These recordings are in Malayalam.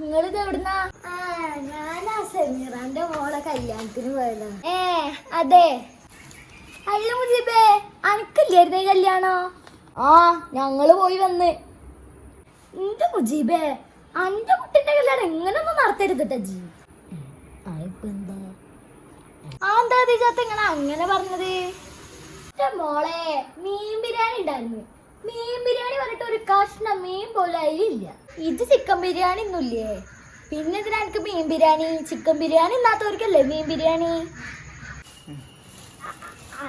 നിങ്ങളിത് എവിടുന്നാ? ഞാനാ സെമീറാന്റെ മോളെ കല്യാണത്തിന് പോയത്. ഏ അതെ. അല്ല മുജീബേ അനക്കല്ലായിരുന്നേ കല്യാണോ? ആ ഞങ്ങൾ പോയി വന്ന്. എന്റെ മുജീബേ? അന്റെ കുട്ടിന്റെ കല്യാണം എങ്ങനൊന്നും നടത്തരുതട്ടാ ജി. എന്താ? ആ ഇങ്ങനെ അങ്ങനെ പറഞ്ഞത്? മോളെ മീൻ ബിരിയാണി ഉണ്ടായിരുന്നു. മീൻ ബിരിയാണി പറഞ്ഞിട്ട് ഒരു കഷ്ണം മീൻ പോലും അതിലില്ല ഇത് ചിക്കൻ ബിരിയാണി ഒന്നുമില്ലേ? പിന്നെ ഇതിനാ മീൻ ബിരിയാണി? ചിക്കൻ ബിരിയാണി ഇല്ലാത്തവർക്കല്ലേ മീൻ ബിരിയാണി?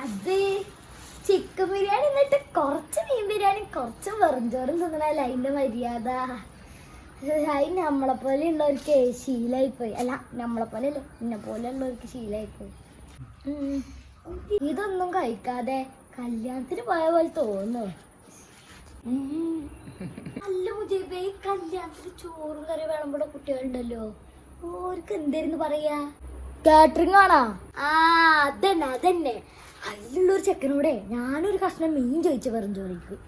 അത് ചിക്കൻ ബിരിയാണി എന്നിട്ട് കുറച്ച് മീൻ ബിരിയാണി കുറച്ച് വെറുംചോറും തിന്നണല്ലേ അതിന്റെ മര്യാദ? അത് നമ്മളെ പോലെ ഉള്ളവർക്ക് ശീലമായിപ്പോയി അല്ല നമ്മളെ പോലെ അല്ലേ എന്നെ പോലെ ഉള്ളവർക്ക് ശീലമായിപ്പോയി. ഇതൊന്നും കഴിക്കാതെ കല്യാണത്തിന് പോയ പോലെ തോന്നുന്നു. അല്ല മുജീബേ ഈ കല്യാണത്തിന് ചോറും കറി വിളമ്പുള്ള കുട്ടികളുണ്ടല്ലോ. ഓർക്ക് എന്തായിരുന്നു പറയാ? കാറ്ററിംഗ് ആണോ? ആ അതന്നെ അതന്നെ. അതിലുള്ള ഒരു ചെക്കനോടെ ഞാനൊരു കഷ്ണം മീൻ ചോദിച്ച പറഞ്ഞു ചോദിക്കും.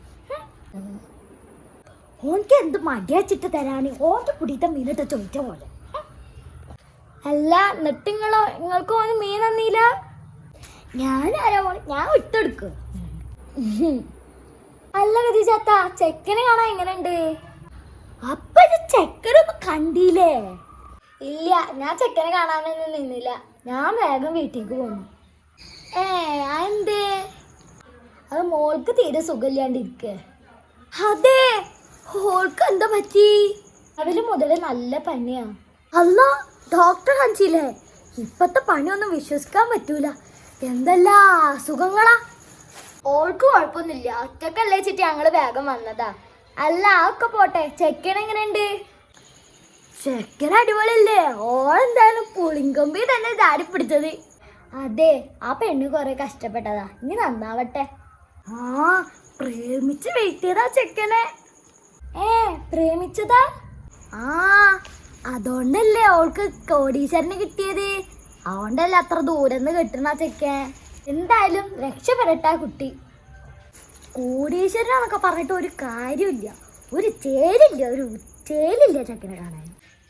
ഓനക്ക് എന്ത് മടിയച്ചിട്ട് തരാന്? ഓന്റെ കുടിയത്തെ മീനിട്ട് ചോദിച്ച പോലെ. അല്ല എന്നിട്ട് നിങ്ങളോ നിങ്ങൾക്ക് ഓന് മീൻ തന്നീല? ഞാൻ ആരാ ഞാൻ വിട്ടെടുക്കും ഗതിചാത്ത ചെക്കനെ കാണാൻ എങ്ങനെയുണ്ട്? അപ്പൊ ഇത് കണ്ടില്ലേ? ഇല്ല ഞാൻ ചെക്കനെ കാണാനൊന്നും നിന്നില്ല. ഞാൻ വേഗം വീട്ടിലേക്ക് പോന്നു. ഏ എന്തേ അത് മോൾക്ക് തീരെ സുഖമില്ലാണ്ടിരിക്ക. അതെ ഓൾക്ക് എന്താ പറ്റി? അവർ മുതലേ നല്ല പനിയാ. അല്ല ഡോക്ടർ കാണിച്ചില്ലേ? ഇപ്പത്തെ പണിയൊന്നും വിശ്വസിക്കാൻ പറ്റൂല. എന്തെല്ലാ അസുഖങ്ങളാ. ഓൾക്ക് കുഴപ്പമൊന്നുമില്ല. ഒറ്റക്കല്ലേ ചിട്ടി ഞങ്ങൾ വേഗം വന്നതാ. അല്ല ഒക്കെ പോട്ടെ. ചെക്കൻ എങ്ങനെയുണ്ട്? ചെക്കൻ അടിപൊളിയല്ലേ. ഓളെന്തായാലും പുളിങ്കമ്പി തന്നെ ചാടി പിടിച്ചത്. അതെ ആ പെണ്ണ് കുറെ കഷ്ടപ്പെട്ടതാ. ഇനി നന്നാവട്ടെ. ആ പ്രേമിച്ച് വെയിറ്റ് ചെയ്താ ചെക്കനെ? ഏ പ്രേമിച്ചതാ? ആ അതുകൊണ്ടല്ലേ ഓൾക്ക് കോടീശ്വരന് കിട്ടിയത്. അതുകൊണ്ടല്ലേ അത്ര ദൂരം കിട്ടണ ചെക്കൻ. എന്തായാലും രക്ഷപ്പെടട്ടെ ആ കുട്ടി. കോടീശ്വരനൊക്കെ പറഞ്ഞിട്ട് ഒരു കാര്യമില്ല. ഒരു ചേലില്ല ഒരു ചേലില്ല ചക്കിനെ കാണാൻ.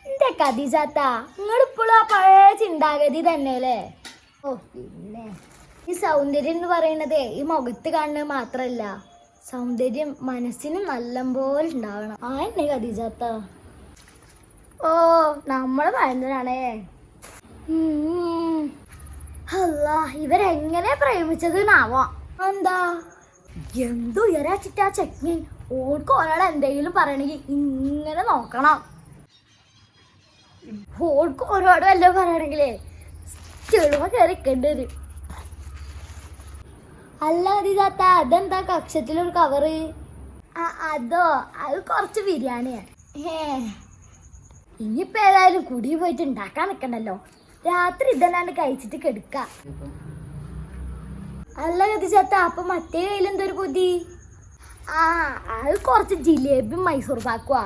എന്റെ കതിജാത്ത നിങ്ങളിപ്പോഴും ആ പഴയ ചിന്താഗതി തന്നെയല്ലേ? ഓ പിന്നെ. ഈ സൗന്ദര്യം എന്ന് പറയുന്നത് ഈ മുഖത്ത് കാണുന്നത് മാത്രല്ല സൗന്ദര്യം മനസ്സിന് നല്ലപോലെ ഉണ്ടാവണം. ആ എന്നെ കതിജാത്ത ഓ നമ്മൾ ഭയങ്കരാണേ അല്ല ഇവരെങ്ങനെ പ്രേമിച്ചത് നാവാം എന്താ? എന്തു ഉയരാച്ചിട്ടാ ചെക്കൻ ഓർക്ക് ഒരാൾ എന്തെങ്കിലും പറയണെങ്കിൽ ഇങ്ങനെ നോക്കണം. ഓർക്ക് ഒരുപാട് വല്ല പറയണെങ്കിലേ ചെളുമ കയറിക്കേണ്ടി വരും. അല്ല അതിതാത്ത അതെന്താ കക്ഷത്തിലൊരു കവറ് അതോ അത് കുറച്ച് ബിരിയാണിയാണ് ഏ ഇനിയിപ്പോ ഏതായാലും കുടി പോയിട്ട് ഉണ്ടാക്കാൻ നിക്കണ്ടല്ലോ. രാത്രി ഇതല്ലാണ്ട് കഴിച്ചിട്ട് കെടുക്ക. അല്ല ഗതിച്ചത്ത അപ്പൊ മറ്റേ കയ്യിൽ എന്തൊരു പൊതി? ആ അത് കുറച്ച് ജിലേബി മൈസൂർ പാക്കുവാ.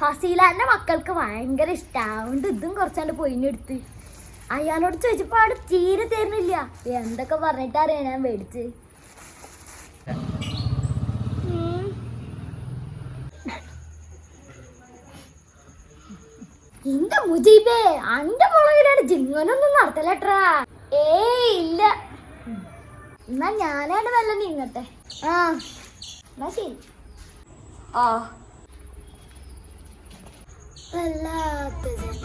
ഫസീലാന്റെ മക്കൾക്ക് ഭയങ്കര ഇഷ്ടാവുണ്ട് ഇതും കുറച്ചാണ്ട് പൊയിഞ്ഞെടുത്ത് അയാളോട് ചോദിച്ചപ്പോ അവിടെ തീരെ തരുന്നില്ല. എന്തൊക്കെ പറഞ്ഞിട്ടറിയാ ഞാൻ മേടിച്ച് ഉം. എന്റെ മുജീബേ അന്റെ മുളകിലാണ് ജിങ്ങനൊന്നും നടത്തലട്രാ ഏയ് ഇല്ല. എന്നാ ഞാനാണ് വല്ല നീങ്ങട്ടെ. ആ എന്നാ ശരി. ആ. വല്ലാത്ത ജന്മം തന്നെ.